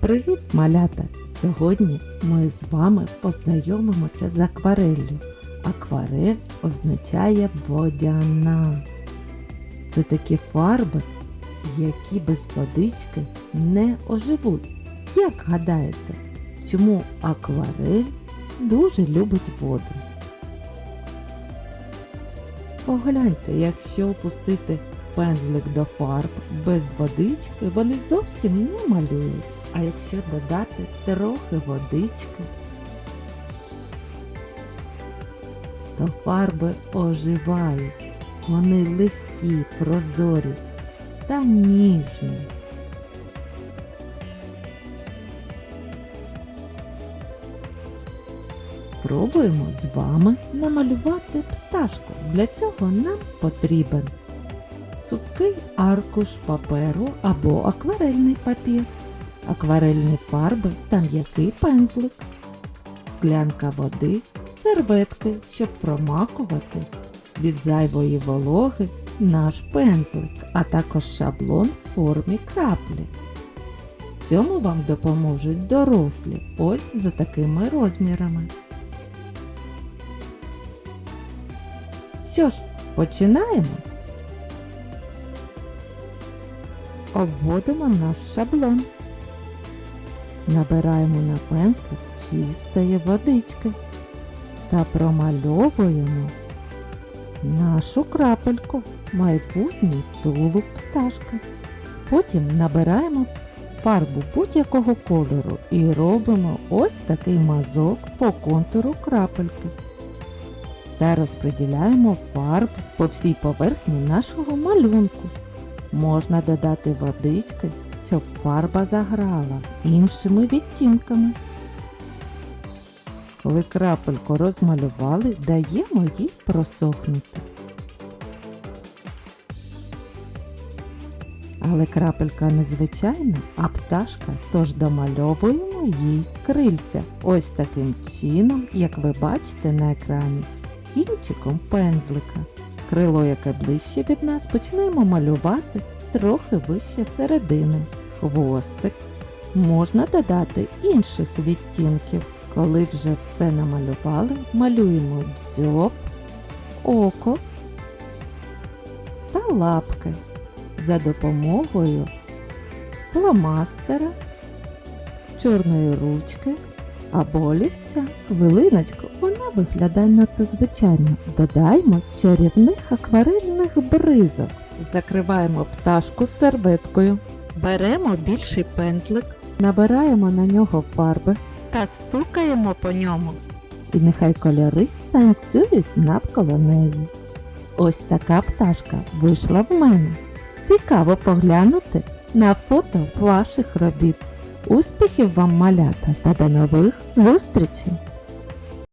Привіт, малята! Сьогодні ми з вами познайомимося з аквареллю. Акварель означає водяна. Це такі фарби, які без водички не оживуть. Як гадаєте, чому акварель дуже любить воду? Погляньте, якщо опустити пензлик до фарб без водички, вони зовсім не малюють. А якщо додати трохи водички, то фарби оживають. Вони легкі, прозорі та ніжні. Пробуємо з вами намалювати пташку. Для цього нам потрібен цупкий аркуш паперу або акварельний папір, акварельні фарби та м'який пензлик, склянка води, серветки, щоб промакувати від зайвої вологи наш пензлик, а також шаблон в формі краплі. Цьому вам допоможуть дорослі ось за такими розмірами. Що ж, починаємо? Обводимо наш шаблон. Набираємо на пензлик чистої водички та промальовуємо нашу крапельку, майбутній тулуб пташки. Потім набираємо фарбу будь-якого кольору і робимо ось такий мазок по контуру крапельки та розподіляємо фарб по всій поверхні нашого малюнку. Можна додати водички, щоб фарба заграла іншими відтінками. Коли крапельку розмалювали, даємо їй просохнути. Але крапелька незвичайна, а пташка, тож домальовуємо їй крильця. Ось таким чином, як ви бачите на екрані, кінчиком пензлика. Крило, яке ближче від нас, починаємо малювати трохи вище середини. Хвостик. Можна додати інших відтінків. Коли вже все намалювали, малюємо дзьоб, око та лапки за допомогою фломастера, чорної ручки або олівця. Хвилиночку, вона виглядає надто звичайно. Додаємо чарівних акварельних бризок. Закриваємо пташку серветкою. Беремо більший пензлик, набираємо на нього фарби та стукаємо по ньому. І нехай кольори танцюють навколо неї. Ось така пташка вийшла в мене. Цікаво поглянути на фото ваших робіт. Успіхів вам малята та до нових зустрічей!